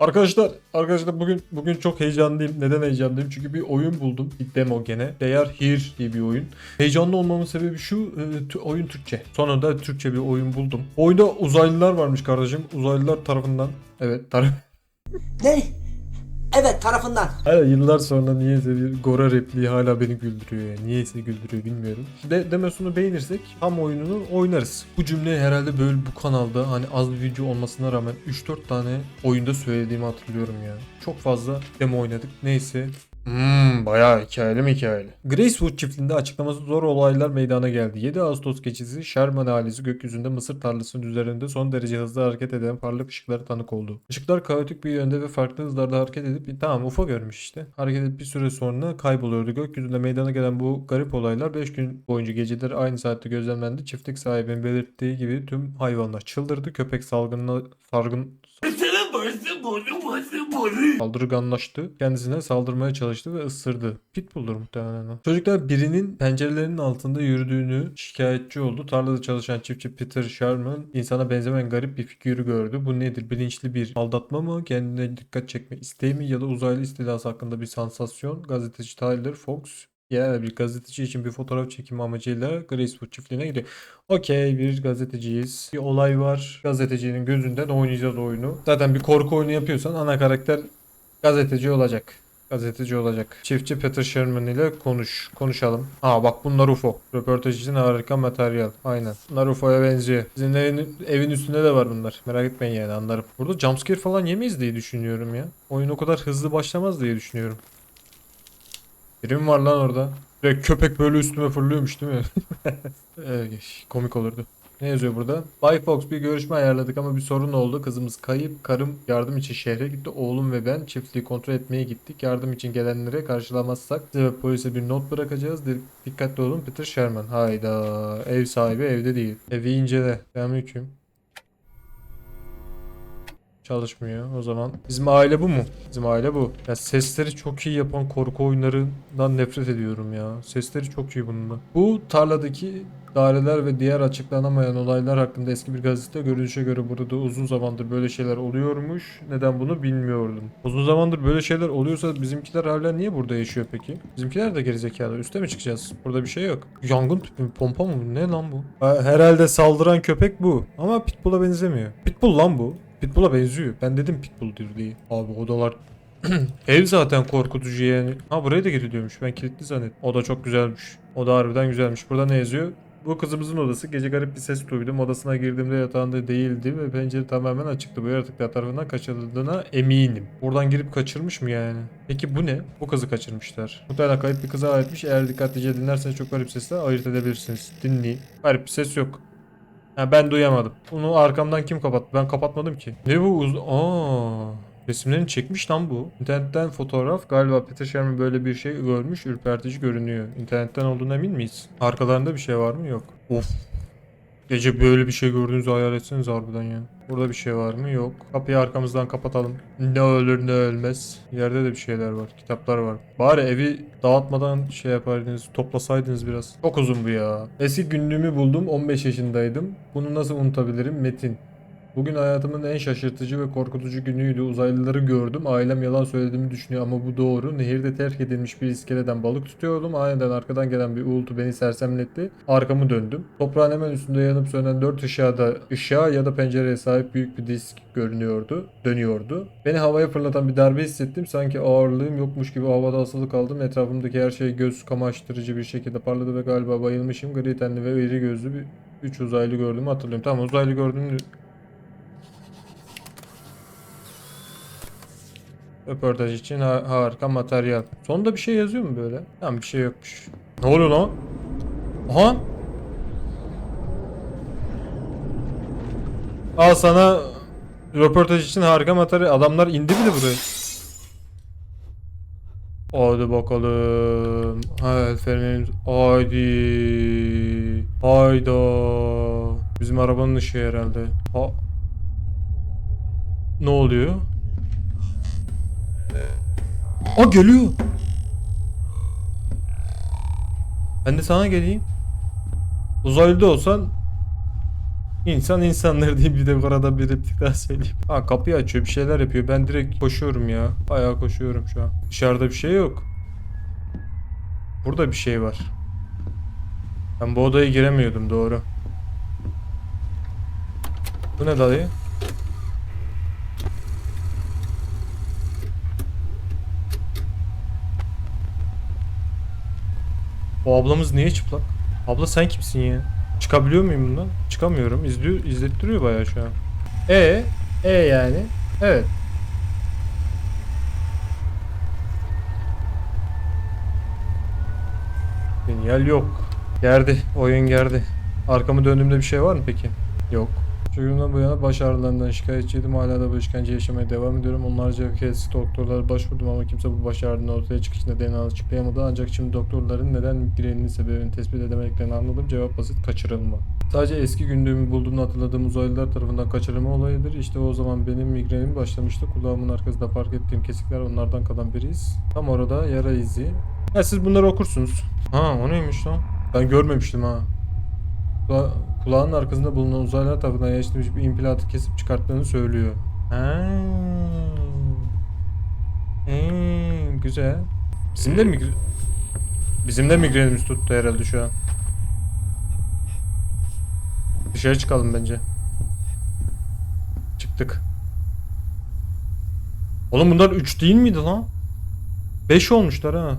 Arkadaşlar, arkadaşlar bugün bugün çok heyecanlıyım. Neden heyecanlıyım? Çünkü bir oyun buldum. Bir demo gene. They Are Here diye bir oyun. Heyecanlı olmamın sebebi şu. e, oyun Türkçe. Sonunda Türkçe bir oyun buldum. Oyunda uzaylılar varmış kardeşim. Uzaylılar tarafından. Evet, taraf. Ne? Evet tarafından. Hala yıllar sonra niyeyse bir Gora repliği hala beni güldürüyor yani. Niyeyse güldürüyor bilmiyorum. De demosunu beğenirsek tam oyununu oynarız. Bu cümle herhalde böyle bu kanalda hani az bir video olmasına rağmen 3-4 tane oyunda söylediğimi hatırlıyorum ya. Çok fazla demo oynadık. Neyse. Hmm, bayağı hikayeli mi hikayeli? Gracewood çiftliğinde açıklaması zor olaylar meydana geldi. 7 Ağustos gecesi Sherman ailesi gökyüzünde mısır tarlasının üzerinde son derece hızlı hareket eden parlak ışıklara tanık oldu. Işıklar kaotik bir yönde ve farklı hızlarda hareket edip tamam UFO görmüş işte. Hareket edip bir süre sonra kayboluyordu. Gökyüzünde meydana gelen bu garip olaylar 5 gün boyunca geceleri aynı saatte gözlemlendi. Çiftlik sahibinin belirttiği gibi tüm hayvanlar çıldırdı. Köpek salgınına sargın Saldırganlaştı. Kendisine saldırmaya çalıştı ve ısırdı. Pitbull'dur muhtemelen o. Çocuklar birinin pencerelerinin altında yürüdüğünü şikayetçi oldu. Tarlada çalışan çiftçi Peter Sherman insana benzemeyen garip bir figürü gördü. Bu nedir? Bilinçli bir aldatma mı? Kendine dikkat çekme isteği mi? Ya da uzaylı istilası hakkında bir sansasyon? Gazeteci Tyler Fox yani bir gazeteci için bir fotoğraf çekimi amacıyla Gracewood çiftliğine gidiyor. Okey bir gazeteciyiz. Bir olay var. Gazetecinin gözünden oynayacağız oyunu. Zaten bir korku oyunu yapıyorsan ana karakter gazeteci olacak. Gazeteci olacak. Çiftçi Peter Sherman ile konuş. Konuşalım. Aa bak bunlar UFO. Röportaj için harika materyal. Aynen. Bunlar UFO'ya benziyor. Sizin evin, evin üstünde de var bunlar. Merak etmeyin yani anlarım. Burada jumpscare falan yemeyiz diye düşünüyorum ya. Oyun o kadar hızlı başlamaz diye düşünüyorum. Biri var lan orada? Direkt köpek böyle üstüme fırlıyormuş değil mi? Komik olurdu. Ne yazıyor burada? Bay Fox bir görüşme ayarladık ama bir sorun oldu. Kızımız kayıp. Karım yardım için şehre gitti. Oğlum ve ben çiftliği kontrol etmeye gittik. Yardım için gelenlere karşılamazsak size ve polise bir not bırakacağız. Di- Dikkatli olun Peter Sherman. Hayda. Ev sahibi evde değil. Evi incele. Selamünaleyküm. Çalışmıyor o zaman. Bizim aile bu mu? Bizim aile bu. Ya sesleri çok iyi yapan korku oyunlarından nefret ediyorum ya. Sesleri çok iyi bunun da. Bu tarladaki daireler ve diğer açıklanamayan olaylar hakkında eski bir gazete görünüşe göre burada uzun zamandır böyle şeyler oluyormuş. Neden bunu bilmiyordum. Uzun zamandır böyle şeyler oluyorsa bizimkiler hala niye burada yaşıyor peki? Bizimkiler de gerizekalı. Üste mi çıkacağız? Burada bir şey yok. Yangın tüpü mü? Pompa mı? Ne lan bu? Ha, Herhalde saldıran köpek bu. Ama Pitbull'a benzemiyor. Pitbull lan bu. Pitbull'a benziyor. Ben dedim Pitbull'dur diye. Abi odalar Ev zaten korkutucu yani. Ha buraya da giriliyormuş. Ben kilitli zannettim. O da çok güzelmiş. O da harbiden güzelmiş. Burada ne yazıyor? Bu kızımızın odası. Gece garip bir ses duydum. Odasına girdiğimde yatağında değildi ve pencere tamamen açıktı. Bu yaratıklar tarafından kaçırıldığına eminim. Buradan girip kaçırmış mı yani? Peki bu ne? Bu kızı kaçırmışlar. Muhtemelen kayıp bir kıza aitmiş. Eğer dikkatlice dinlerseniz çok garip sesler ayırt edebilirsiniz. Dinleyin. Garip bir ses yok. Ha, ben duyamadım. Bunu arkamdan kim kapattı? Ben kapatmadım ki. Ne bu uz... Aa, resimlerini çekmiş lan bu. İnternetten fotoğraf. Galiba Peter Sherman böyle bir şey görmüş. Ürpertici görünüyor. İnternetten olduğuna emin miyiz? Arkalarında bir şey var mı? Yok. Of. Gece böyle bir şey gördüğünüzü hayal etseniz harbiden ya. Burada bir şey var mı? Yok. Kapıyı arkamızdan kapatalım. Ne ölür ne ölmez. Yerde de bir şeyler var. Kitaplar var. Bari evi dağıtmadan şey yapardınız. Toplasaydınız biraz. Çok uzun bu ya. Eski günlüğümü buldum. 15 yaşındaydım. Bunu nasıl unutabilirim? Metin. Bugün hayatımın en şaşırtıcı ve korkutucu günüydü. Uzaylıları gördüm. Ailem yalan söylediğimi düşünüyor ama bu doğru. Nehirde terk edilmiş bir iskeleden balık tutuyordum. Aniden arkadan gelen bir uğultu beni sersemletti. Arkamı döndüm. Toprağın hemen üstünde yanıp sönen dört ışığa ışığa ya da pencereye sahip büyük bir disk görünüyordu. Dönüyordu. Beni havaya fırlatan bir darbe hissettim. Sanki ağırlığım yokmuş gibi havada asılı kaldım. Etrafımdaki her şey göz kamaştırıcı bir şekilde parladı ve galiba bayılmışım. Gri tenli ve iri gözlü bir üç uzaylı gördüğümü hatırlıyorum. Tamam uzaylı gördüğümü Röportaj için ha- harika materyal. Sonunda bir şey yazıyor mu böyle? Tamam bir şey yokmuş. Ne oluyor lan? Aha. Al sana röportaj için harika materyal. Adamlar indi bile buraya. Hadi bakalım. Ha, Fermin. Haydi. Hayda. Bizim arabanın ışığı herhalde. Ha. Ne oluyor? Aa geliyor. Ben de sana geleyim. Uzaylı olsan İnsan insanlar diyeyim bir de bu arada bir replik daha söyleyeyim. Ha kapıyı açıyor bir şeyler yapıyor. Ben direkt koşuyorum ya. Bayağı koşuyorum şu an. Dışarıda bir şey yok. Burada bir şey var. Ben bu odaya giremiyordum doğru. Bu ne dayı? O ablamız niye çıplak? Abla sen kimsin ya? Çıkabiliyor muyum bundan? Çıkamıyorum. İzliyor, izlettiriyor bayağı şu an. E, e yani. Evet. Sinyal yok. Gerdi. Oyun gerdi. Arkamı döndüğümde bir şey var mı peki? Yok. Çocuğumdan bu yana baş ağrılarından şikayetçiydim. Hala da bu işkence yaşamaya devam ediyorum. Onlarca kez doktorlara başvurdum ama kimse bu baş ağrının ortaya çıkış nedenini açıklayamadı. Ancak şimdi doktorların neden migreninin sebebini tespit edemediklerini anladım. Cevap basit kaçırılma. Sadece eski günlüğümü bulduğumda hatırladığım uzaylılar tarafından kaçırılma olayıdır. İşte o zaman benim migrenim başlamıştı. Kulağımın arkasında fark ettiğim kesikler onlardan kalan bir iz. Tam orada yara izi. Ya siz bunları okursunuz. Ha o neymiş lan? Ben görmemiştim ha. Kula- kulağının arkasında bulunan uzaylılar tarafından yerleştirilmiş bir implantı kesip çıkarttığını söylüyor. Ha. Hmm, güzel. Bizim de migre... Bizim de migrenimiz tuttu herhalde şu an. Dışarı çıkalım bence. Çıktık. Oğlum bunlar 3 değil miydi lan? 5 olmuşlar ha.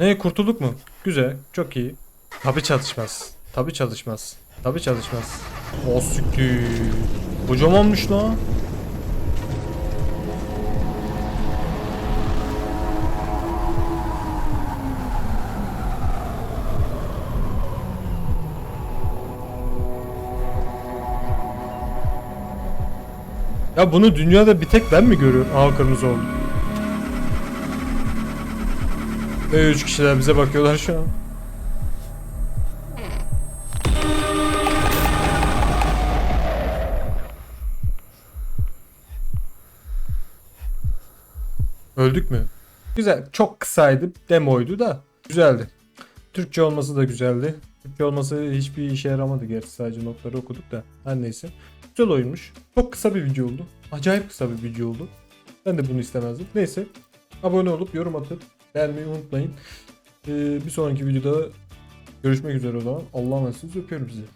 Ne kurtulduk mu? Güzel, çok iyi. Tabi çalışmaz. Tabi çalışmaz. Tabi çalışmaz. O siktir. Kocamanmış lan. Ya bunu dünyada bir tek ben mi görüyorum? Aa kırmızı oldu. Ve üç kişiler bize bakıyorlar şu an. Öldük mü? Güzel. Çok kısaydı. Demoydu da. Güzeldi. Türkçe olması da güzeldi. Türkçe olması hiçbir işe yaramadı gerçi. Sadece notları okuduk da. Her neyse. Güzel oyunmuş. Çok kısa bir video oldu. Acayip kısa bir video oldu. Ben de bunu istemezdim. Neyse. Abone olup yorum atıp beğenmeyi unutmayın. Ee, bir sonraki videoda görüşmek üzere o zaman. Allah'a emanet. Öpüyorum sizi.